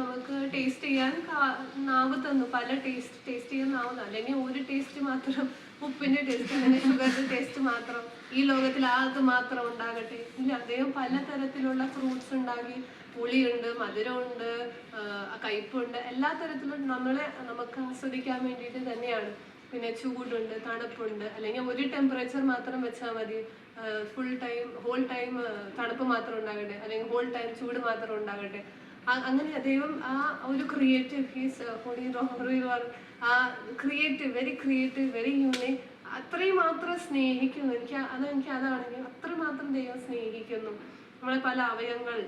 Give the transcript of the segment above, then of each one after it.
നമുക്ക് ടേസ്റ്റ് ചെയ്യാൻ നാവ് തന്നു. പല ടേസ്റ്റ് ടേസ്റ്റ് ചെയ്യാൻ നാവുന്നു അല്ലെങ്കിൽ ഒരു ടേസ്റ്റ് മാത്രം ഉപ്പിന്റെ ടേസ്റ്റ് അല്ലെങ്കിൽ ഷുഗറിന്റെ ടേസ്റ്റ് മാത്രം ഈ ലോകത്തിൽ ആൾക്ക് മാത്രം ഉണ്ടാകട്ടെ. ഇല്ല അദ്ദേഹം പലതരത്തിലുള്ള ഫ്രൂട്ട്സ് ഉണ്ടാക്കി. പുളിയുണ്ട് മധുരമുണ്ട് കയ്പുണ്ട് എല്ലാ തരത്തിലും നമ്മളെ നമുക്ക് ആസ്വദിക്കാൻ വേണ്ടിയിട്ട് തന്നെയാണ്. പിന്നെ ചൂടുണ്ട് തണുപ്പുണ്ട്. അല്ലെങ്കിൽ ഒരു ടെമ്പറേച്ചർ മാത്രം വെച്ചാൽ മതി. ഫുൾ ടൈം ഹോൾ ടൈം തണുപ്പ് മാത്രം ഉണ്ടാകട്ടെ. അല്ലെങ്കിൽ ഹോൾ ടൈം ചൂട് മാത്രം ഉണ്ടാകട്ടെ. അങ്ങനെ ദൈവം ആ ഒരു ക്രിയേറ്റീവ് ഹീസ് ഹോളി റോഹർ ആ creative very creative very unique അത്രയും മാത്രം സ്നേഹിക്കുന്നു. എനിക്ക് അത് എനിക്ക് അതാണെങ്കിൽ അത്രമാത്രം ദൈവം സ്നേഹിക്കുന്നു. നമ്മളെ പല അവയവങ്ങൾ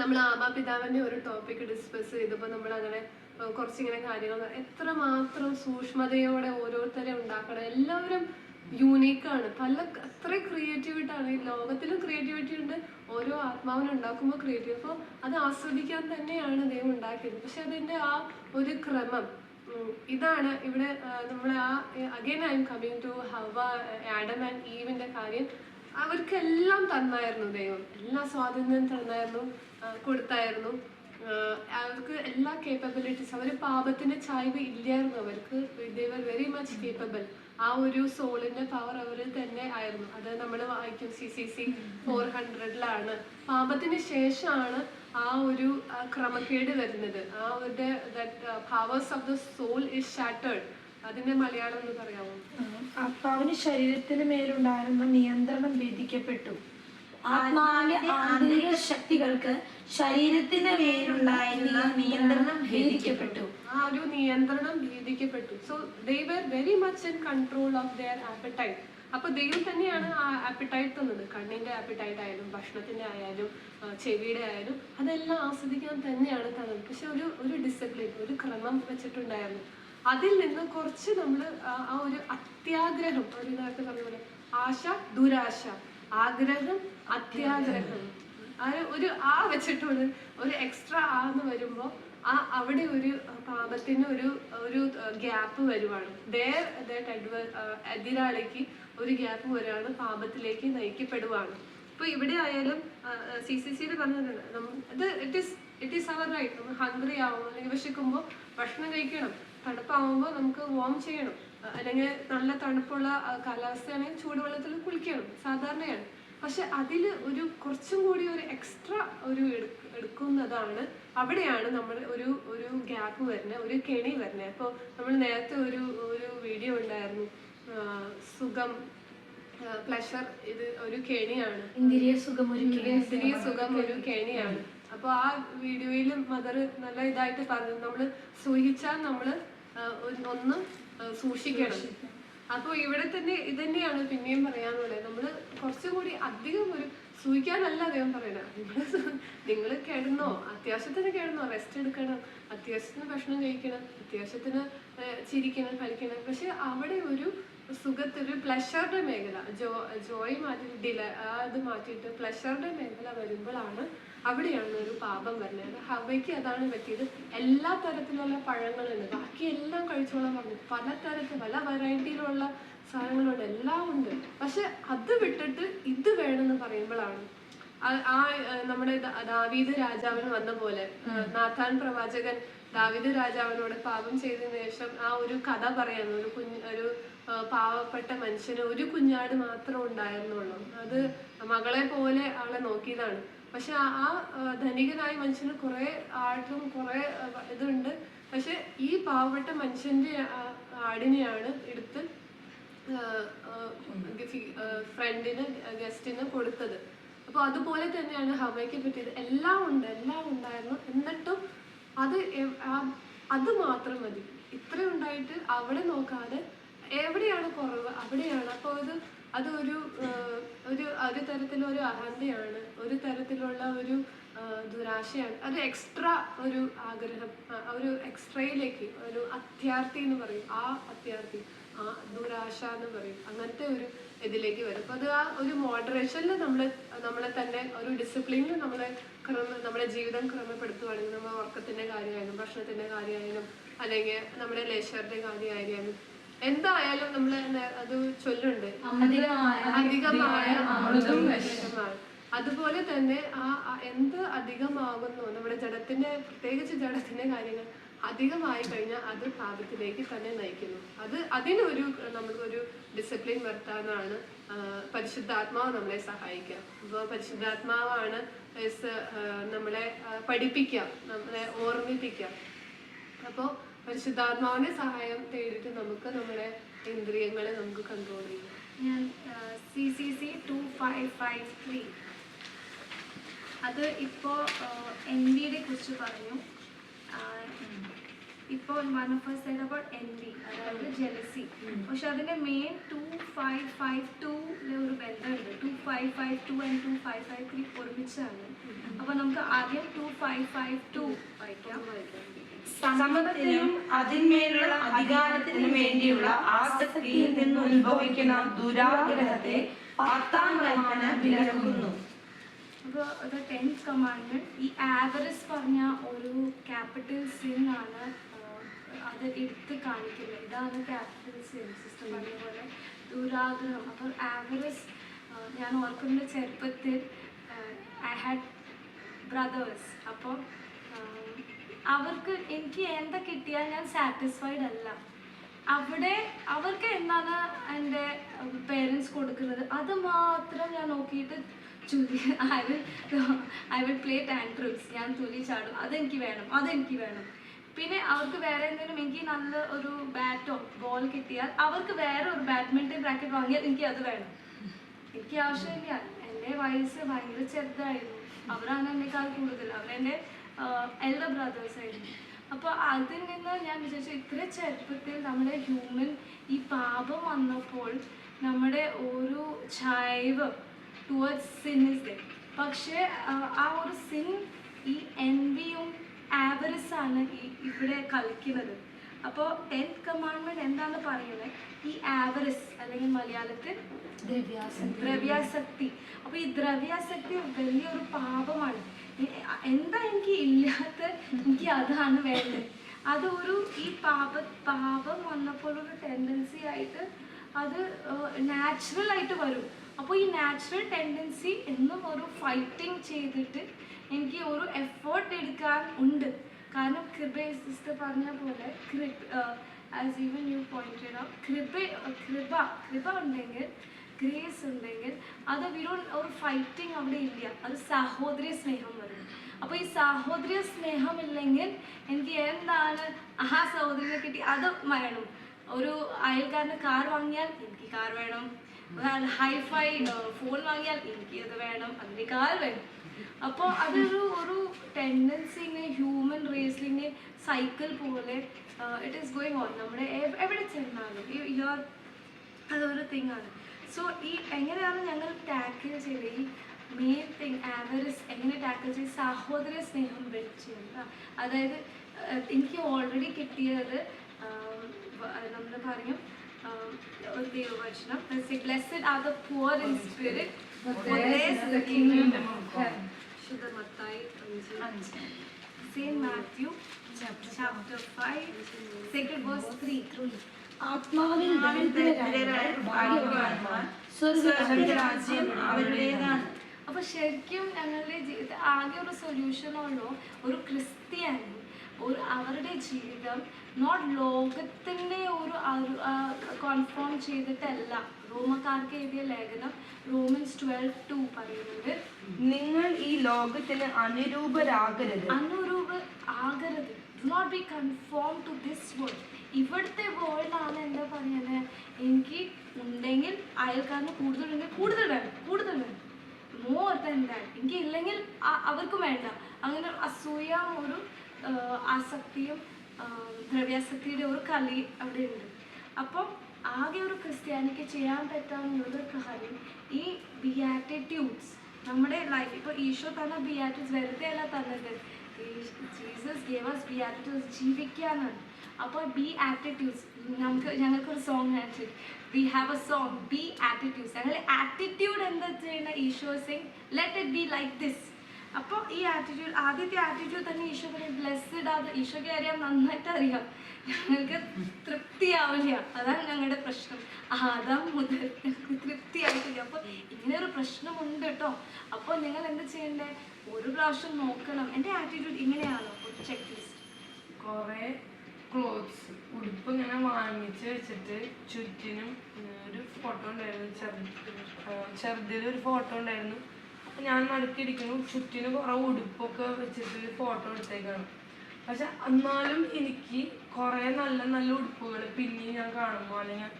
നമ്മൾ ആമാപിതാവിന്റെ ഒരു ടോപ്പിക് ഡിസ്കസ് ചെയ്തപ്പോൾ നമ്മൾ അങ്ങനെ കുറച്ചിങ്ങനെ കാര്യങ്ങൾ എത്രമാത്രം സൂക്ഷ്മതയോടെ ഓരോരുത്തരെ ഉണ്ടാക്കണം. എല്ലാവരും യൂണീക്കാണ് പല അത്ര ക്രിയേറ്റിവിറ്റാണ് ഈ ലോകത്തിലും ക്രിയേറ്റിവിറ്റി ഉണ്ട്. ഓരോ ആത്മാവിനെ ഉണ്ടാക്കുമ്പോൾ ക്രിയേറ്റീവ് അപ്പോൾ അത് ആസ്വദിക്കാൻ തന്നെയാണ് ദൈവം ഉണ്ടാക്കിയത്. പക്ഷെ അതിന്റെ ആ ഒരു ക്രമം ഇതാണ് ഇവിടെ നമ്മൾ ആ again I am coming to Hawa Adam and ഈവിന്റെ കാര്യം. അവർക്കെല്ലാം തന്നായിരുന്നു ദൈവം. എല്ലാ സ്വാതന്ത്ര്യം തന്നായിരുന്നു കൊടുത്തായിരുന്നു. അവർക്ക് എല്ലാ കേപ്പബിലിറ്റീസ് അവർ പാപത്തിന്റെ ചായ്വ് ഇല്ലായിരുന്നു. അവർക്ക് വർ വെരി മച്ച് കേപ്പബിൾ ആ ഒരു സോളിന്റെ പവർ അവരിൽ തന്നെ ആയിരുന്നു. അത് നമ്മൾ വായിക്കും സി സി സി ഫോർ ഹൺഡ്രഡിലാണ് പാപത്തിന് ശേഷമാണ് ആ ഒരു ക്രമക്കേട് വരുന്നത്. ആ ഒരു powers of the soul is shattered അതിന്റെ മലയാളം എന്ന് പറയാമോ? ആത്മാവിന് ശരീരത്തിന് മേലുണ്ടായിരുന്ന നിയന്ത്രണം ഭേദിക്കപ്പെട്ടു. ആത്മാവിന്റെ ആന്തരിക ശക്തികൾക്ക് ശരീരത്തിന് മേലുണ്ടായിരുന്ന നിയന്ത്രണം ഭേദിക്കപ്പെട്ടു. ആ ഒരു നിയന്ത്രണം ഭേദിക്കപ്പെട്ടു so they were very much in control of their appetite അപ്പൊ ദൈവം തന്നെയാണ് ആ ആപ്പറ്റൈറ്റ് തന്നത്. കണ്ണിന്റെ ആപ്പറ്റൈറ്റ് ആയാലും ഭക്ഷണത്തിന്റെ ആയാലും ചെവിയുടെ ആയാലും അതെല്ലാം ആസ്വദിക്കാൻ തന്നെയാണ് തന്നത്. പക്ഷെ ഒരു ഒരു ഡിസിപ്ലിൻ ഒരു ക്രമം വെച്ചിട്ടുണ്ടായിരുന്നു. അതിൽ നിന്ന് കുറച്ച് നമ്മൾ ആ ഒരു അത്യാഗ്രഹം ഒരു നേരത്തെ പറഞ്ഞ പോലെ ആശ ദുരാശ ആഗ്രഹം അത്യാഗ്രഹം. ആ ഒരു ആ വെച്ചിട്ടുള്ള ഒരു എക്സ്ട്രാ ആ എന്ന് വരുമ്പോ ആ അവിടെ ഒരു പാപത്തിന് ഒരു ഒരു ഗ്യാപ്പ് വരുവാണ്. ദേർ എതിരാളിക്ക് ഒരു ഗ്യാപ്പ് വരുവാണ് പാപത്തിലേക്ക് നയിക്കപ്പെടുവാണ്. ഇപ്പൊ ഇവിടെ ആയാലും സി സി സിയിൽ പറഞ്ഞിട്ടുണ്ട് ഇത് it is it is our right നമ്മൾ ഹംഗ്രി ആവുമ്പോൾ അല്ലെങ്കിൽ വിശക്കുമ്പോൾ ഭക്ഷണം കഴിക്കണം. തണുപ്പാവുമ്പോൾ നമുക്ക് വോം ചെയ്യണം. അല്ലെങ്കിൽ നല്ല തണുപ്പുള്ള കാലാവസ്ഥയാണെങ്കിൽ ചൂടുവെള്ളത്തിൽ കുളിക്കണം. സാധാരണയാണ്. പക്ഷെ അതിൽ ഒരു കുറച്ചും കൂടി ഒരു എക്സ്ട്രാ ഒരു എടുക്കുന്നതാണ്. അവിടെയാണ് നമ്മൾ ഒരു ഒരു ഗ്യാപ്പ് വരുന്നത് ഒരു കെണി വരുന്നത്. അപ്പോൾ നമ്മൾ നേരത്തെ ഒരു ഒരു വീഡിയോ ഉണ്ടായിരുന്നു. സുഖം പ്ലഷർ ഇത് ഒരു കെണിയാണ്. ഇന്ദ്രിയ ഒരു ഇന്ദ്രിയ സുഖം ഒരു കെണിയാണ്. അപ്പോൾ ആ വീഡിയോയിൽ മദർ നല്ല ഇതായിട്ട് പറഞ്ഞു. നമ്മൾ സൂഹിച്ചാൽ നമ്മൾ ഒന്ന് സൂക്ഷിക്കണം. അപ്പോൾ ഇവിടെ തന്നെ ഇത് തന്നെയാണ് പിന്നെയും പറയാനുള്ളത്. നമ്മൾ കുറച്ചുകൂടി അധികം ഒരു സൂഹിക്കാനല്ല അദ്ദേഹം പറയുന്നത് നിങ്ങൾ നിങ്ങൾ കിടന്നോ അത്യാവശ്യത്തിന് കിടന്നോ റെസ്റ്റ് എടുക്കണം അത്യാവശ്യത്തിന് ഭക്ഷണം കഴിക്കണം അത്യാവശ്യത്തിന് ചിരിക്കണം കളിക്കണം. പക്ഷെ അവിടെ ഒരു സുഖത്തിൽ പ്ലഷറുടെ മേഖല ജോ ജോയ് മാറ്റി ഡില ഇത് മാറ്റിയിട്ട് പ്ലഷറുടെ മേഖല വരുമ്പോഴാണ് അവിടെയാണ് ഒരു പാപം വരുന്നത്. ഹവയ്ക്ക് അതാണ് പറ്റിയത്. എല്ലാ തരത്തിലുള്ള പഴങ്ങളുണ്ട് ബാക്കി എല്ലാം കഴിച്ചോളാൻ പറഞ്ഞു. പല തരത്തിൽ പല വെറൈറ്റിയിലുള്ള സാധനങ്ങളുണ്ട് എല്ലാം ഉണ്ട്. പക്ഷെ അത് വിട്ടിട്ട് ഇത് വേണമെന്ന് പറയുമ്പോഴാണ്. ആ- നമ്മുടെ ദാവീദ് രാജാവിന് വന്ന പോലെ നാഥാൻ പ്രവാചകൻ ദാവീദ് രാജാവിനോട് പാപം ചെയ്തതിനു ശേഷം ആ ഒരു കഥ പറയുന്നു ഒരു കുഞ്ഞ് ഒരു പാവപ്പെട്ട മനുഷ്യന് ഒരു കുഞ്ഞാട് മാത്രം ഉണ്ടായിരുന്നുള്ളൂ. അത് മകളെ പോലെ അവളെ നോക്കിയതാണ്. പക്ഷെ ആ ധനികനായ മനുഷ്യന് കുറെ ആട്ടും കുറെ ഇതുണ്ട്. പക്ഷെ ഈ പാവപ്പെട്ട മനുഷ്യന്റെ ആടിനെയാണ് എടുത്ത് ഫ്രണ്ടിന് ഗസ്റ്റിന് കൊടുത്തത്. അപ്പൊ അതുപോലെ തന്നെയാണ് ഹവയ്ക്ക് പറ്റിയത്. എല്ലാം ഉണ്ട് എല്ലാം ഉണ്ടായിരുന്നു. എന്നിട്ടും അത് അത് മാത്രം മതി. ഇത്ര ഉണ്ടായിട്ട് അവിടെ നോക്കാതെ എവിടെയാണ് കുറവ്? അവിടെയാണ്. അപ്പോൾ അത് അത് ഒരു ഒരു ഒരു തരത്തിലൊരു അഹന്തയാണ്. ഒരു തരത്തിലുള്ള ഒരു ദുരാശയാണ്. അത് എക്സ്ട്രാ ഒരു ആഗ്രഹം. ഒരു എക്സ്ട്രയിലേക്ക് ഒരു അത്യാർത്ഥി എന്ന് പറയും. ആ അത്യാർത്ഥി. ദുരാശ എന്ന് പറയും. അങ്ങനത്തെ ഒരു ഇതിലേക്ക് വരും. അപ്പൊ അത് ആ ഒരു മോഡറേഷനിൽ നമ്മൾ നമ്മളെ തന്നെ ഒരു ഡിസിപ്ലിനിൽ നമ്മളെ ക്രമ നമ്മുടെ ജീവിതം ക്രമപ്പെടുത്തുവാണെങ്കിൽ നമ്മുടെ ഉറക്കത്തിന്റെ കാര്യമായാലും ഭക്ഷണത്തിന്റെ കാര്യമായാലും അല്ലെങ്കിൽ നമ്മുടെ ലേശറിന്റെ കാര്യമായാലും എന്തായാലും നമ്മൾ അത് ചൊല്ലുണ്ട്. അധികമായ അധികമായ അമൃതും വിഷമാണ് അതുപോലെ തന്നെ ആ എന്ത് അധികമാകുന്നു നമ്മുടെ ജഡത്തിന്റെ പ്രത്യേകിച്ച് ജഡത്തിന്റെ കാര്യങ്ങൾ അധികമായി കഴിഞ്ഞാൽ അത് പാപത്തിലേക്ക് തന്നെ നയിക്കുന്നു. അത് അതിനൊരു നമ്മൾക്കൊരു ഡിസിപ്ലിൻ വരുത്താനാണ് പരിശുദ്ധാത്മാവ് നമ്മളെ സഹായിക്കുക. അപ്പോൾ പരിശുദ്ധാത്മാവാണ് നമ്മളെ പഠിപ്പിക്കുക നമ്മളെ ഓർമ്മിപ്പിക്കുക. അപ്പോൾ പരിശുദ്ധാത്മാവിന്റെ സഹായം തേടിയിട്ട് നമുക്ക് നമ്മുടെ ഇന്ദ്രിയങ്ങളെ നമുക്ക് കൺട്രോൾ ചെയ്യാം. ഞാൻ C C C two five five three അത് ഇപ്പോൾ എൻ വിയുടെ കുറിച്ച് പറഞ്ഞു. ഇപ്പോൾ one of S side about N V അതായത് ജെലസി പക്ഷെ അതിന്റെ മെയിൻ ടു ഫൈവ് ഫൈവ് ടൂലെ ഒരു ബന്ധമുണ്ട്. Two five five two and two five five three ഒരുമിച്ചാണ്. അപ്പോൾ നമുക്ക് ആദ്യം ടു ഫൈവ് ഫൈവ് ടു വായിക്കാം. സമ്മതത്തിനും അതിന്മേലുള്ള അധികാരത്തിനും വേണ്ടിയുള്ള ആസക്തിയിൽ നിന്ന് ഉത്ഭവിക്കുന്ന ദുരാഗ്രഹത്തെ പത്താം കൽപ്പന വിലക്കുന്നു. അപ്പോൾ ഒരു ടെൻത്ത് കമാൻഡ്മെന്റ് ഈ ആവറസ് പറഞ്ഞ ഒരു ക്യാപിറ്റൽ സിൻ ആണ് ആഹ് അത് എടുത്ത് കാണിക്കുന്നത്. ഇതാണ് ക്യാപിറ്റൽ സിൻ സിസ്റ്റം അതേപോലെ പോലെ ദുരാഗ്രഹം. അപ്പോൾ ആവറസ് ഞാൻ ഓർക്കുന്ന ചെറുപ്പത്തിൽ ഐ ഹാഡ് ബ്രദേഴ്സ് അപ്പോൾ അവർക്ക് എനിക്ക് എന്താ കിട്ടിയാൽ ഞാൻ സാറ്റിസ്ഫൈഡ് അല്ല. അവിടെ അവർക്ക് എന്താണ് എന്റെ പേരൻസ് കൊടുക്കുന്നത്? അത് മാത്രം ഞാൻ നോക്കിയിട്ട് ചുരി I will I will play tantrums ഞാൻ തുലി ചാടും. അതെനിക്ക് വേണം അതെനിക്ക് വേണം. പിന്നെ അവർക്ക് വേറെ എന്തെങ്കിലും എനിക്ക് നല്ല ഒരു ബാറ്റോ ബോൾ കിട്ടിയാൽ അവർക്ക് വേറെ ഒരു ബാഡ്മിന്റൺ റാക്കറ്റ് വാങ്ങിയാൽ എനിക്ക് അത് വേണം. എനിക്ക് ആവശ്യമില്ല. എന്റെ വയസ്സ് ഭയങ്കര ചെറുതായിരുന്നു. അവരാണ് എന്നെക്കാൾ കൂടുതൽ. അവരെന്റെ എൽഡർ ബ്രദേഴ്സ് ആയിരുന്നു. അപ്പോൾ അതിൽ നിന്ന് ഞാൻ വിചാരിച്ചു ഇത്ര ചെറുപ്പത്തിൽ നമ്മുടെ ഹ്യൂമൻ ഈ പാപം വന്നപ്പോൾ നമ്മുടെ ഒരു ചായ്വ് ടുവേർഡ്സ് സിൻ ഇസ് ദ പക്ഷേ ആ, ഒരു സിൻ ഈ എൻവിയും ആവറസ് ആണ് ഈ ഇവിടെ കളിക്കുന്നത്. അപ്പോൾ ടെൻത്ത് കമാൻഡ്മെന്റ് എന്താണ് പറയുന്നത് ഈ ആവറസ് അല്ലെങ്കിൽ മലയാളത്തിൽ ദ്രവ്യാസക്തി. അപ്പോൾ ഈ ദ്രവ്യാസക്തി വലിയൊരു പാപമാണ്. എന്താ എനിക്ക് ഇല്ലാത്ത എനിക്ക് അതാണ് വേണ്ടത്? അത് ഒരു ഈ പാപ പാപം വന്നപ്പോൾ ഒരു ടെൻഡൻസി ആയിട്ട് അത് നാച്ചുറൽ ആയിട്ട് വരും. അപ്പോൾ ഈ നാച്ചുറൽ ടെൻഡൻസി എന്നും ഒരു ഫൈറ്റിംഗ് ചെയ്തിട്ട് എനിക്ക് ഒരു എഫേർട്ട് എടുക്കാൻ ഉണ്ട്. കാരണം കൃപ സിസ്റ്റർ പറഞ്ഞ പോലെ Kripa as even you pointed out Kripa Kripa Kripa ഉണ്ടെങ്കിൽ ഗ്രേസ് ഉണ്ടെങ്കിൽ അത് വിരോൺ ഒരു ഫൈറ്റിംഗ് അവിടെ ഇല്ല. അത് സഹോദര സ്നേഹം വരും. അപ്പോൾ ഈ സഹോദര സ്നേഹം ഇല്ലെങ്കിൽ എനിക്ക് എന്താണ് ആ സഹോദരനെ കിട്ടി? അത് വേണം ഒരു അയൽക്കാരന് കാർ വാങ്ങിയാൽ എനിക്ക് കാർ വേണം. ഹൈഫൈ ഫോൺ വാങ്ങിയാൽ എനിക്ക് അത് വേണം അതിനേക്കാൾ വേണം. അപ്പോൾ അതൊരു ഒരു ടെൻഡൻസി ഇങ്ങനെ ഹ്യൂമൻ റേസിലിങ്ങനെ സൈക്കിൾ പോലെ ഇറ്റ് ഈസ് ഗോയിങ് ഓൺ നമ്മുടെ എവ്- എവിടെ ചെന്നാലും യുവർ അതൊരു തിങ് ആണ്. സോ ഈ എങ്ങനെയാണ് ഞങ്ങൾ ടാക്കിൾ ചെയ്ത് ഈ മെയിൻ തിങ് ആവറസ് എങ്ങനെ ടാക്കിൾ ചെയ്ത്? സഹോദര സ്നേഹം ബിൽഡ് ചെയ്യുന്നത് അതായത് എനിക്ക് ഓൾറെഡി കിട്ടിയത് നമ്മൾ പറയും ആ, ഒരു ദൈവവചനം blessed are the poor in spirit kingdom of heaven ശുദ്ധ മത്തായി അഞ്ച് Saint Matthew chapter 5, sacred verse 3. ആത്മാവിൽ ദരിദ്രരായ ഭാഗ്യവാന്മാർ സ്വർഗ്ഗരാജ്യം അവരുടേതാണ് അപ്പൊ ശരിക്കും ഞങ്ങളുടെ ജീവിതത്തിൽ ആകെ ഒരു സൊല്യൂഷനുള്ളൂ ഒരു ക്രിസ്ത്യാനി ഒരു അവരുടെ ജീവിതം നോട്ട് ലോകത്തിന്റെ ഒരു കൺഫേം ചെയ്തിട്ടല്ല. റോമക്കാർക്ക് എഴുതിയ ലേഖനം റോമൻസ് ട്വൽവ് ടു പറയുന്നത് നിങ്ങൾ ഈ ലോകത്തിന് അനുരൂപരാകരുത്. അനുരൂപ ആകരുത്. Do not be conform to this world ഇവിടുത്തെ വേൾഡാണ് എന്താ പറയുന്നത്? എനിക്ക് ഉണ്ടെങ്കിൽ അയൽക്കാരന് കൂടുതലുണ്ടെങ്കിൽ കൂടുതൽ വേണം കൂടുതൽ വേണം. മോർ ദാൻ ദാറ്റ് എനിക്ക് ഇല്ലെങ്കിൽ അവർക്കും വേണ്ട. അങ്ങനെ അസൂയ ഒരു ആസക്തിയും ദ്രവ്യാസക്തിയുടെ ഒരു കളി അവിടെ ഉണ്ട് അപ്പം ആകെ ഒരു ക്രിസ്ത്യാനിക്ക് ചെയ്യാൻ പറ്റാവുന്നൊരു കാര്യം ഈ ബിയാറ്റിറ്റ്യൂഡ്സ് നമ്മുടെ ലൈഫ് ഇപ്പോൾ ഈശോ തന്ന ബിയാറ്റിറ്റ്യൂഡ്സ് വെറുതെ അല്ല തന്നത്. ജീസസ് ഗേവ് us ബിയാറ്റിറ്റ്യൂഡ്സ് ജീവിക്കാനാണ്. അപ്പോൾ ബി ആറ്റിറ്റ്യൂഡ്സ് നമുക്ക് ഞങ്ങൾക്കൊരു song and we have a song beatitudes ഞങ്ങൾ ആറ്റിറ്റ്യൂഡ് എന്താ ചെയ്യുന്ന Isho sing let it be like this അപ്പോൾ ഈ ആറ്റിറ്റ്യൂഡ് ആദ്യത്തെ ആറ്റിറ്റ്യൂഡ് തന്നെ ഈശോ പറയും ബ്ലെസ്ഡ് അത് ഈശോയ്ക്ക് അറിയാം നന്നായിട്ട് അറിയാം. ഞങ്ങൾക്ക് തൃപ്തിയാവില്ല. അതാണ് ഞങ്ങളുടെ പ്രശ്നം. ആദാം മുതൽ ഞങ്ങൾക്ക് തൃപ്തിയായിട്ടില്ല. അപ്പോൾ ഇങ്ങനെ ഒരു പ്രശ്നമുണ്ട് കേട്ടോ. അപ്പോൾ നിങ്ങൾ എന്ത് ചെയ്യണ്ടേ ഒരു പ്രാവശ്യം നോക്കണം. എന്റെ ആറ്റിറ്റ്യൂഡ് ഇങ്ങനെയാണോ? ഒരു ചെക്ക് ലിസ്റ്റ് കുറെ ക്ലോത്ത്സ് ഉടുപ്പ് ഇങ്ങനെ വാങ്ങിച്ച് വെച്ചിട്ട് ചുറ്റിനും ഒരു ഫോട്ടോ ഉണ്ടായിരുന്നു. ചെറുത് ചെറുതിൽ ഒരു ഫോട്ടോ ഉണ്ടായിരുന്നു. അപ്പൊ ഞാൻ നടത്തിയിരിക്കുന്നു ചുറ്റിന് കുറെ ഉടുപ്പൊക്കെ വെച്ചിട്ട് ഫോട്ടോ എടുത്തേക്കാണ്. പക്ഷെ എന്നാലും എനിക്ക് കുറെ നല്ല നല്ല ഉടുപ്പുകൾ പിന്നെയും ഞാൻ കാണുമ്പോൾ അല്ലെങ്കിൽ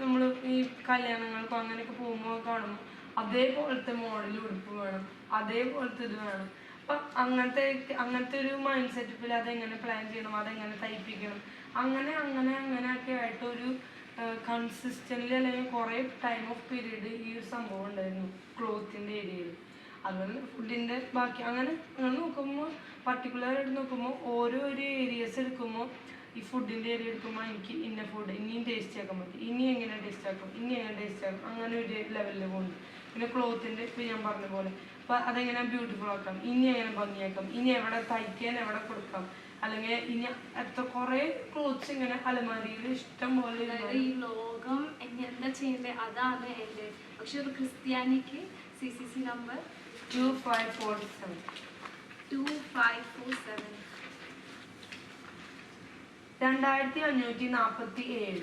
നമ്മൾ ഈ കല്യാണങ്ങൾക്കോ അങ്ങനെയൊക്കെ പോകുമ്പോൾ കാണുമ്പോൾ അതേപോലത്തെ മോഡൽ ഉടുപ്പ് വേണം അതേപോലത്തെ ഇത് വേണം. അപ്പൊ അങ്ങനത്തെ അങ്ങനത്തെ ഒരു മൈൻഡ് സെറ്റപ്പിൽ അതെങ്ങനെ പ്ലാൻ ചെയ്യണം അതെങ്ങനെ തയ്പ്പിക്കണം അങ്ങനെ അങ്ങനെ അങ്ങനെ ഒക്കെ ആയിട്ട് ഒരു കൺസിസ്റ്റന്റ് അല്ലെങ്കിൽ കുറേ ടൈം ഓഫ് പീരീഡ് ഈ ഒരു സംഭവം ഉണ്ടായിരുന്നു ക്ലോത്തിന്റെ ഏരിയയിൽ. അതുപോലെ ഫുഡിന്റെ ബാക്കി അങ്ങനെ അങ്ങനെ നോക്കുമ്പോൾ പർട്ടിക്കുലർ ആയിട്ട് നോക്കുമ്പോൾ ഓരോ ഒരു ഏരിയസ് എടുക്കുമ്പോൾ ഈ ഫുഡിന്റെ ഏരിയ എടുക്കുമ്പോൾ എനിക്ക് ഇന്ന ഫുഡ് ഇനിയും ടേസ്റ്റ് ആക്കാൻ പറ്റും ഇനി എങ്ങനെ ടേസ്റ്റ് ആക്കും ഇനി എങ്ങനെ ടേസ്റ്റ് ആക്കും അങ്ങനെ ഒരു ലെവലിൽ പോകുന്നു. പിന്നെ ക്ലോത്തിന്റെ ഇപ്പം ഞാൻ പറഞ്ഞ പോലെ. അപ്പം അതെങ്ങനെ ബ്യൂട്ടിഫുൾ ആക്കാം? ഇനി എങ്ങനെ ഭംഗിയാക്കാം? ഇനി എവിടെ തയ്ക്കാൻ എവിടെ കൊടുക്കാം? അല്ലെങ്കിൽ ഇനി എത്ര കുറേ ക്ലോത്ത്സ് ഇങ്ങനെ അലമാരിയിൽ ഇഷ്ടം പോലെ ഈ ലോകം ഇനി എന്താ ചെയ്യേണ്ടത് അതാണ് എന്റെ പക്ഷെ ഒരു ക്രിസ്ത്യാനിക്ക് C C C number two five four seven two five four seven രണ്ടായിരത്തി അഞ്ഞൂറ്റി നാൽപ്പത്തി ഏഴ്.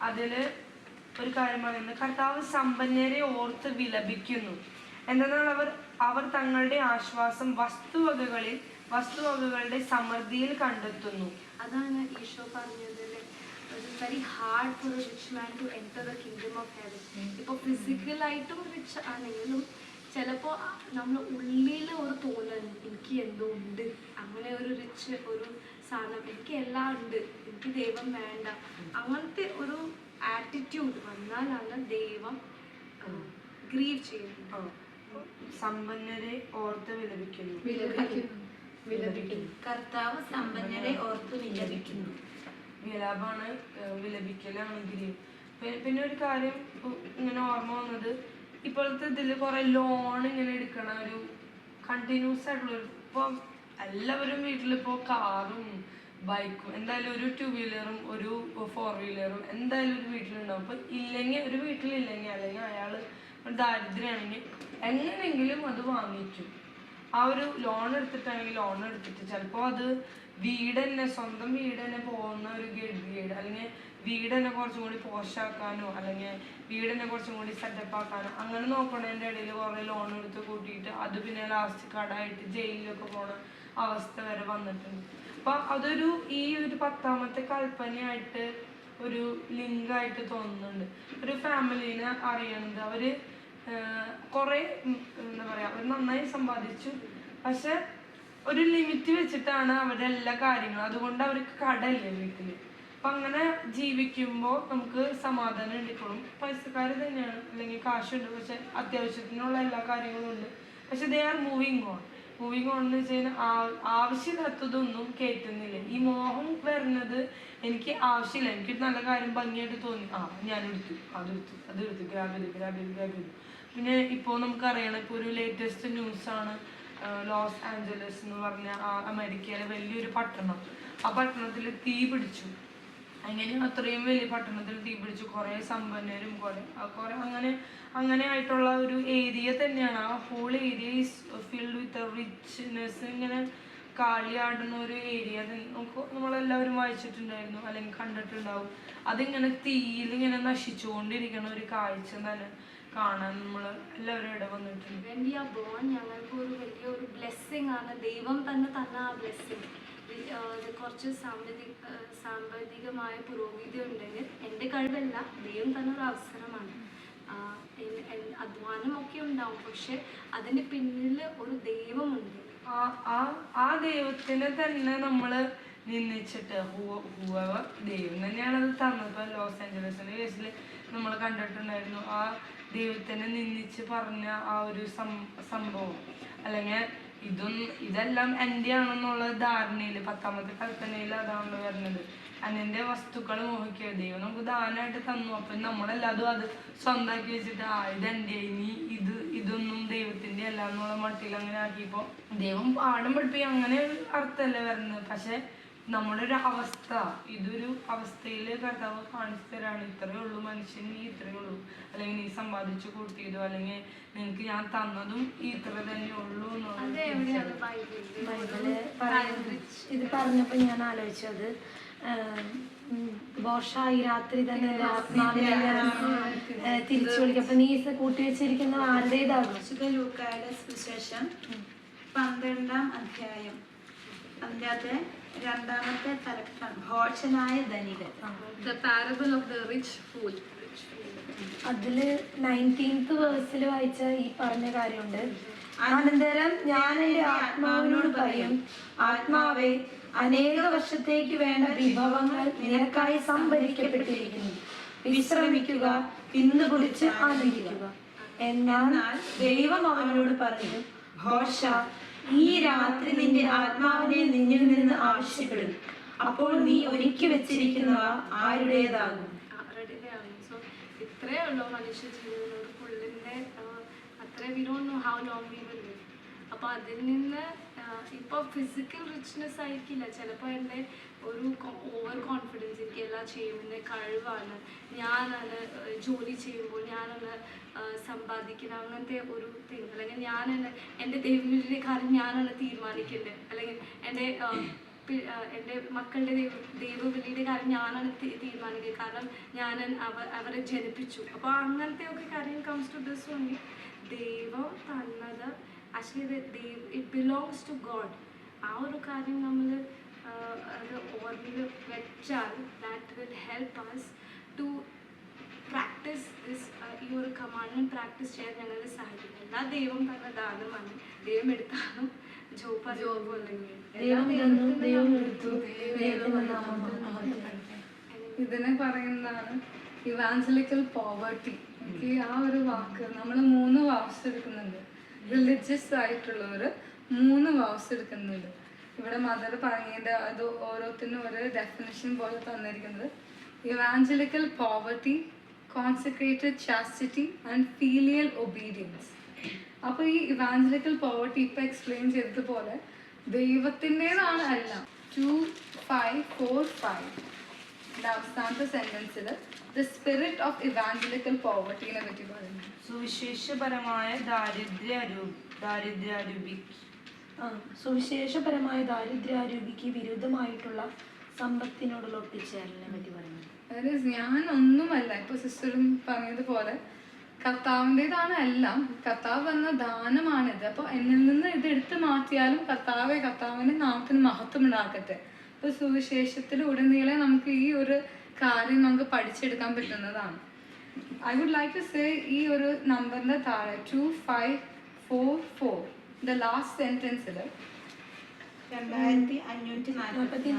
അതിൽ ഒരു കാര്യം പറയുന്നത് കർത്താവ് സമ്പന്നരെ ഓർത്ത് വിലപിക്കുന്നു. എന്തെന്നാൽ അവർ അവർ തങ്ങളുടെ ആശ്വാസം വസ്തുവകകളിൽ വസ്തുവകകളുടെ സമൃദ്ധിയിൽ കണ്ടെത്തുന്നു. അതാണ് ഈശോ പറഞ്ഞത് very hard for a rich man to enter the kingdom of heaven ഇപ്പോൾ ഫിസിക്കലായിട്ടും റിച്ച് ആണെങ്കിലും ചിലപ്പോൾ നമ്മൾ ഉള്ളിൽ ഒരു തോന്നൽ എനിക്ക് എന്തോ ഉണ്ട്. അങ്ങനെ ഒരു റിച്ച് ഒരു സാധനം എനിക്ക് എല്ലാം ഉണ്ട്. എനിക്ക് ദൈവം വേണ്ട. അങ്ങനത്തെ ഒരു ആറ്റിറ്റ്യൂഡ് വന്നാലാണ് ദൈവം ഗ്രീവ് ചെയ്യുന്നത്. സമ്പന്നരെ ഓർത്ത് വിലപിക്കുന്നു. വിലപിക്കുന്നു. വിലപിക്കുന്നു. കർത്താവ് സമ്പന്നരെ ഓർത്ത് വിലപിക്കുന്നു. വിലാപാണ് വിലപിക്കലാണെങ്കിൽ വിലപിക്കലാണ് ഗ്രീവ് പിന്നെ ഒരു കാര്യം ഇങ്ങനെ ഓർമ്മ വന്നത് ഇപ്പോഴത്തെ ഇതിൽ കുറെ ലോൺ ഇങ്ങനെ എടുക്കണ ഒരു കണ്ടിന്യൂസ് ആയിട്ടുള്ള ഒരു ഇപ്പം എല്ലാവരും വീട്ടിലിപ്പോ കാറും ബൈക്കും എന്തായാലും ഒരു ടു വീലറും ഒരു ഫോർ വീലറും എന്തായാലും ഒരു വീട്ടിലുണ്ടാവും അപ്പൊ ഇല്ലെങ്കിൽ ഒരു വീട്ടിലില്ലെങ്കിൽ അല്ലെങ്കിൽ അയാൾ ദാരിദ്ര്യമാണെങ്കിൽ എങ്ങനെയെങ്കിലും അത് വാങ്ങിക്കും ആ ഒരു ലോൺ എടുത്തിട്ടാണെങ്കിൽ ലോൺ എടുത്തിട്ട് ചിലപ്പോൾ അത് വീട് തന്നെ സ്വന്തം വീട് തന്നെ പോകുന്ന ഒരു ഗഡ്ഗേഡ് അല്ലെങ്കിൽ വീട് തന്നെ കുറച്ചും കൂടി പോഷാക്കാനോ അല്ലെങ്കിൽ വീട് തന്നെ കുറച്ചും കൂടി സെറ്റപ്പ് ആക്കാനോ അങ്ങനെ നോക്കണതിന്റെ ഇടയിൽ കുറേ ലോൺ എടുത്ത് കൂട്ടിയിട്ട് അത് പിന്നെ ലാസ്റ്റ് കടായിട്ട് ജയിലിലൊക്കെ പോണ അവസ്ഥ വരെ വന്നിട്ടുണ്ട്. അപ്പൊ അതൊരു ഈ ഒരു പത്താമത്തെ കൽപ്പനയായിട്ട് ഒരു ലിങ്കായിട്ട് തോന്നുന്നുണ്ട്. ഒരു ഫാമിലീനെ അറിയണത് അവർ കൊറേ എന്താ പറയാ അവർ നന്നായി സമ്പാദിച്ചു. പക്ഷെ ഒരു ലിമിറ്റ് വെച്ചിട്ടാണ് അവരുടെ എല്ലാ കാര്യങ്ങളും. അതുകൊണ്ട് അവർക്ക് കടയില്ലേ വീട്ടിൽ. അപ്പൊ അങ്ങനെ ജീവിക്കുമ്പോൾ നമുക്ക് സമാധാനം ഉണ്ട് ഇപ്പോഴും. പൈസക്കാർ തന്നെയാണ്. അല്ലെങ്കിൽ കാശുണ്ട്. പക്ഷെ അത്യാവശ്യത്തിനുള്ള എല്ലാ കാര്യങ്ങളും ഉണ്ട്. പക്ഷെ they are moving on moving on എന്ന് വെച്ച് കഴിഞ്ഞാൽ ആവശ്യമില്ലാത്തതൊന്നും കേറ്റുന്നില്ല. ഈ മോഹം വരുന്നത് എനിക്ക് ആവശ്യമില്ല. എനിക്ക് നല്ല കാര്യം ഭംഗിയായിട്ട് തോന്നി. ആ ഞാൻ എടുത്തു അത് എടുത്തു ഗ്രാബ് ചെയ്തു ഗ്രാബ് ചെയ്തു ഗ്രാബ് ചെയ്തു. പിന്നെ ഇപ്പോൾ നമുക്കറിയണം ഇപ്പോൾ ഒരു ലേറ്റസ്റ്റ് ന്യൂസാണ് ലോസ് ആഞ്ചലസ് എന്ന് പറഞ്ഞ ആ അമേരിക്കയിലെ വലിയൊരു പട്ടണം. ആ പട്ടണത്തിൽ തീ പിടിച്ചു. അങ്ങനെ അത്രയും വലിയ പട്ടണത്തിൽ തീ പിടിച്ചു. കുറേ സമ്പന്നരും കുറേ കുറേ അങ്ങനെ അങ്ങനെ ആയിട്ടുള്ള ഒരു ഏരിയ തന്നെയാണ്. ആ whole area is filled richness ഇങ്ങനെ കാളിയാടുന്ന ഒരു ഏരിയ നമ്മളെല്ലാവരും വായിച്ചിട്ടുണ്ടായിരുന്നു. അല്ലെങ്കിൽ കണ്ടിട്ടുണ്ടാവും. അതിങ്ങനെ തീയിൽ ഇങ്ങനെ നശിച്ചുകൊണ്ടിരിക്കണ ഒരു കാഴ്ച തന്നെ കാണാൻ നമ്മൾ എല്ലാവരും ഇവിടെ വന്നിട്ടുണ്ട്. വി ബോൺ ഞങ്ങൾക്ക് ഒരു വലിയ ഒരു ബ്ലെസ്സിങ് ആണ്. ദൈവം തന്നെ തന്ന ആ ബ്ലെസ്സിങ് കുറച്ച് സാമ്പത്തിക സാമ്പത്തികമായ പുരോഗതി ഉണ്ടെങ്കിൽ എന്റെ കഴിവല്ല ദൈവം തന്ന ഒരു അവസരമാണ്. അധ്വാനമൊക്കെ ഉണ്ടാവും. പക്ഷെ അതിന് പിന്നിൽ ഒരു ദൈവമുണ്ട്. ആ ദൈവത്തിനെ തന്നെ നമ്മൾ നിന്നിച്ചിട്ട് ദൈവം തന്നെയാണ് അത് തന്നത്. ലോസ് ആഞ്ചലസിന്റെ കേസിൽ നമ്മൾ കണ്ടിട്ടുണ്ടായിരുന്നു ആ ദൈവത്തിനെ നിന്നിച്ച് പറഞ്ഞ ആ ഒരു സംഭവം. അല്ലെങ്കിൽ ഇതൊന്നും ഇതെല്ലാം എന്റെ ആണെന്നുള്ള ധാരണയിൽ പത്താമത്തെ കൽപ്പനയിൽ അതാണല്ലോ വരുന്നത്. അന്യന്റെ വസ്തുക്കൾ മോഹിക്കുക ദൈവം നമുക്ക് ദാനമായിട്ട് തന്നു അപ്പൊ നമ്മളെല്ലാതും അത് സ്വന്തമാക്കി വെച്ചിട്ട് ആ ഇതെന്റെ ഇനി ഇത് ഇതൊന്നും ദൈവത്തിന്റെ അല്ല എന്നുള്ള മട്ടിൽ അങ്ങനെ ആക്കിയപ്പോ ദൈവം പാഠം പഠിപ്പിക്കുക അങ്ങനെ അർത്ഥമല്ല വരുന്നത് പക്ഷെ നമ്മുടെ ഒരു അവസ്ഥ ഇതൊരു അവസ്ഥയിൽ കർത്താവ് കാണിച്ചു തരാണ് ഇത്രയേ ഉള്ളൂ മനുഷ്യൻ നീ ഇത്രയേ ഉള്ളൂ അല്ലെങ്കിൽ നീ സമ്പാദിച്ചു കൂട്ടിയതോ അല്ലെങ്കിൽ നിനക്ക് ഞാൻ തന്നതും ഇത്ര തന്നെ ഉള്ളൂ എന്നുള്ളത് ഇത് പറഞ്ഞപ്പോ ഞാൻ ആലോചിച്ചത് ബോഷ ഈ രാത്രി തന്നെ എന്റെ ആത്മാവിനെ തിരിച്ചു വിളിക്കും. അപ്പൊ നീ കൂട്ടി വെച്ചിരിക്കുന്ന ആരുടേതാകും വിശുദ്ധ ലൂക്കായുടെ സുവിശേഷം പന്ത്രണ്ടാം അധ്യായം. അതിന്റെ രണ്ടാമത്തെ തലക്കം ഭോഷനായ ധനികൻ. The parable of the rich fool അതിൽ നയന്റീൻത്ത് വേഴ്സിൽ വായിച്ച ഈ പറഞ്ഞ കാര്യമുണ്ട്. അനന്തരം ഞാൻ എന്റെ ആത്മാവിനോട് പറയും ആത്മാവെ അനേക വർഷത്തേക്ക് വേണ്ട വിഭവങ്ങൾ നിനക്കായി സംഭരിക്കപ്പെട്ടിരിക്കുന്നു. വിശ്രമിക്കുക ഇന്ന് കുടിച്ച് ആദരിക്കുക എന്നാൽ ദൈവം അവനോട് പറഞ്ഞു ഘോഷ ഈ രാത്രി നിന്റെ ആത്മാവിനെ നിന്നിൽ നിന്ന് ആവശ്യപ്പെടും. അപ്പോൾ നീ ഒരുക്കി വെച്ചിരിക്കുന്നവ ആരുടേതാകും? ഇത്രേ ഉള്ളൂ മനുഷ്യ ജീവിതത്തിനോട് അത്ര we don't know how long we will live അപ്പോൾ അതിൽ നിന്ന് ഇപ്പോൾ ഫിസിക്കൽ റിച്ച്നെസ് ആയിരിക്കില്ല. ചിലപ്പോൾ എന്റെ ഒരു ഓവർ കോൺഫിഡൻസ് എനിക്ക് എല്ലാം ചെയ്യുന്ന കഴിവാണ്. ഞാനാണ് ജോലി ചെയ്യുമ്പോൾ ഞാനാണ് സമ്പാദിക്കുന്നത്. അങ്ങനത്തെ ഒരു തിങ് അല്ലെങ്കിൽ ഞാനാണ് എന്റെ ദൈവത്തിന്റെ കാര്യം ഞാനാണ് തീരുമാനിക്കേണ്ടത്. അല്ലെങ്കിൽ ആ, എന്റെ മക്കളുടെ ദൈവ ദൈവവിളിയുടെ കാര്യം ഞാനാണ് തീരുമാനിക്കുക കാരണം ഞാൻ അവ അവരെ ജനിപ്പിച്ചു. അപ്പോൾ അങ്ങനത്തെ ഒക്കെ കാര്യം കംസ് ടു ദിസ് ദൈവം തന്നത് ആക്ച്വലി ദൈവ ഇറ്റ് ബിലോങ്സ് ടു ഗോഡ് ആ ഒരു കാര്യം നമ്മൾ അത് ഓർമ്മയിൽ വെച്ചാൽ that will help us to practise this ഈ ഒരു കമാൻഡ്മെന്റ് പ്രാക്ടീസ് ചെയ്യാൻ ഞങ്ങളെ സഹായിക്കും എല്ലാ ദൈവം തന്ന ദാനമാണ് ദൈവം എടുത്താലും ജോബ് ജോബ്. അല്ലെങ്കിൽ. ഇതിനെ പറയുന്നതാണ് ഇവാഞ്ചലിക്കൽ പോവർട്ടി എനിക്ക് ആ ഒരു വാക്ക് നമ്മൾ മൂന്ന് വാക്സ് എടുക്കുന്നുണ്ട്. റിലിജിയസ് ആയിട്ടുള്ളവർ മൂന്ന് വാവ്സ് എടുക്കുന്നുണ്ട്. ഇവിടെ മദർ പറഞ്ഞതിന്റെ അത് ഓരോത്തിനും ഒരു ഡെഫിനേഷൻ പോലെ തന്നിരിക്കുന്നത്. Evangelical poverty concentrated chastity and filial obedience അപ്പോൾ ഈ ഇവാഞ്ചലിക്കൽ പോവർട്ടി ഇപ്പം എക്സ്പ്ലെയിൻ ചെയ്തതുപോലെ ദൈവത്തിന്റെതാണ് അല്ല ടു ഫൈവ് ഫോർ ഫൈവ് അവസാനത്തെ സെന്റൻസിൽ ദ സ്പിരിറ്റ് ഓഫ് ഇവാഞ്ചലിക്കൽ പോവർട്ടിനെ പറ്റി പറയുന്നു. സുവിശേഷപരമായ ദാരിദ്ര്യ ദാരിദ്ര്യാരൂപി ആ, സുവിശേഷപരമായ ദാരിദ്ര്യാരൂപിക്ക് വിരുദ്ധമായിട്ടുള്ള സമ്പത്തിനോടുള്ള ഒട്ടിച്ചേരലിനെ പറ്റി പറയുന്നു. അതായത് ഞാൻ ഒന്നുമല്ല ഇപ്പൊ സിസ്റ്ററും പറഞ്ഞതുപോലെ കർത്താവിന്റെതാണ് എല്ലാം. കർത്താവ് എന്ന ദാനമാണിത്. അപ്പോൾ എന്നിൽ നിന്ന് ഇത് എടുത്തു മാറ്റിയാലും കർത്താവെ കർത്താവിന്റെ നാമത്തിന് മഹത്വം ഉണ്ടാക്കട്ടെ അപ്പോൾ സുവിശേഷത്തിലുടനീളെ നമുക്ക് ഈ ഒരു കാര്യം നമുക്ക് പഠിച്ചെടുക്കാൻ പറ്റുന്നതാണ്. I would like to say ഈ ഒരു നമ്പറിന്റെ താഴെ two five four four the last സെന്റൻസിൽ രണ്ടായിരത്തി അഞ്ഞൂറ്റി നാൽപ്പത്തി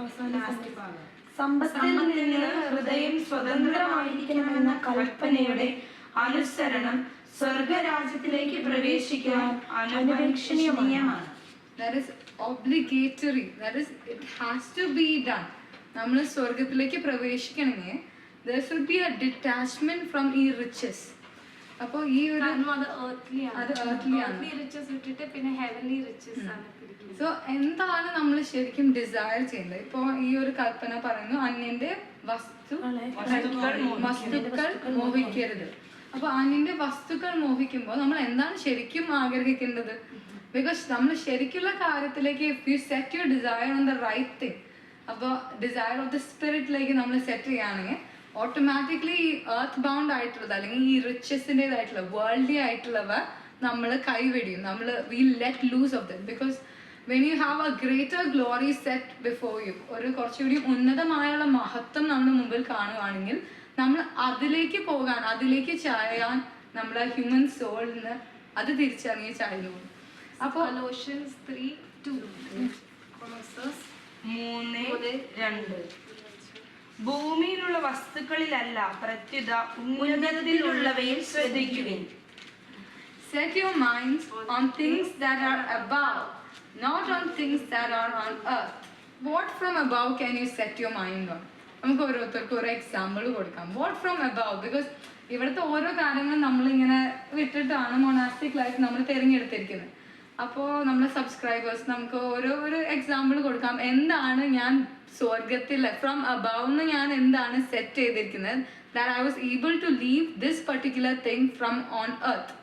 അവസാന ലാസ്റ്റ് ഭാഗം. സമ്പത്തിൽ നിന്ന് ഹൃദയം സ്വതന്ത്രമായിരിക്കണമെന്ന കൽപ്പനയുടെ അനുസരണം സ്വർഗരാജ്യത്തിലേക്ക് പ്രവേശിക്കാൻ അനുപേക്ഷണീയമാണ് that that is that is it has to be done. നമ്മൾ സ്വർഗത്തിലേക്ക് പ്രവേശിക്കണമെങ്കിൽ there should be a detachment from ഈ റിച്ചസ് അപ്പോൾ ഈ ഒരു സോ എന്താണ് നമ്മൾ ശരിക്കും ഡിസയർ ചെയ്യുന്നത് ഇപ്പോൾ ഈ ഒരു കൽപ്പന പറയുന്നു അന്യന്റെ വസ്തു വസ്തുക്കൾ മോഹിക്കരുത്. അപ്പൊ അന്യന്റെ വസ്തുക്കൾ മോഹിക്കുമ്പോൾ നമ്മൾ എന്താണ് ശരിക്കും ആഗ്രഹിക്കേണ്ടത്? ബിക്കോസ് നമ്മൾ ശരിക്കുള്ള കാര്യത്തിലേക്ക് if you set your desire on the right thing അപ്പോൾ ഡിസയർ ഓഫ് ദ സ്പിരിറ്റിലേക്ക് നമ്മൾ സെറ്റ് ചെയ്യുകയാണെങ്കിൽ ഓട്ടോമാറ്റിക്കലി ഈ എർത്ത് ബൗണ്ട് ആയിട്ടുള്ളത് അല്ലെങ്കിൽ ഈ റിച്ചസിന്റെതായിട്ടുള്ള വേൾഡി ആയിട്ടുള്ളവ നമ്മൾ കൈവെടിയും. നമ്മൾ we let loose of it because when you have a greater glory set before you ഒരു കുറച്ചുകൂടി ഉന്നതമായുള്ള മഹത്വം നമ്മുടെ മുമ്പിൽ കാണുകയാണെങ്കിൽ നമ്മൾ അതിലേക്ക് പോകാൻ അതിലേക്ക് ചായാൻ നമ്മുടെ ഹ്യൂമൻ സോളിന് അത് തിരിച്ചറിഞ്ഞ് ചായന്നു. അപ്പോൾ 3 2 Colossus മൂന്ന് രണ്ട്. ഭൂമിയിലുള്ള വസ്തുക്കളിലല്ല പ്രത്യുത ഉന്നതത്തിലുള്ളവയിൽ ശ്രദ്ധിക്കുക set your minds on things that are above, not on things that are on earth. What from above can you set your mind on? നമുക്ക് ഓരോരുത്തർക്ക് ഓരോ എക്സാമ്പിൾ കൊടുക്കാം. വാട്ട് ഫ്രം അബവ് ബിക്കോസ് ഇവിടുത്തെ ഓരോ കാര്യങ്ങളും നമ്മളിങ്ങനെ വിട്ടിട്ടാണ് മൊണാസ്റ്റിക് ലൈഫ് നമ്മൾ തിരഞ്ഞെടുത്തിരിക്കുന്നത്. അപ്പോൾ നമ്മുടെ സബ്സ്ക്രൈബേഴ്സ് നമുക്ക് ഓരോ ഒരു എക്സാമ്പിൾ കൊടുക്കാം. എന്താണ് ഞാൻ സ്വർഗത്തിൽ ഫ്രം അബവ് ഞാൻ എന്താണ് സെറ്റ് ചെയ്തിരിക്കുന്നത്? That I was able to leave this particular thing from on earth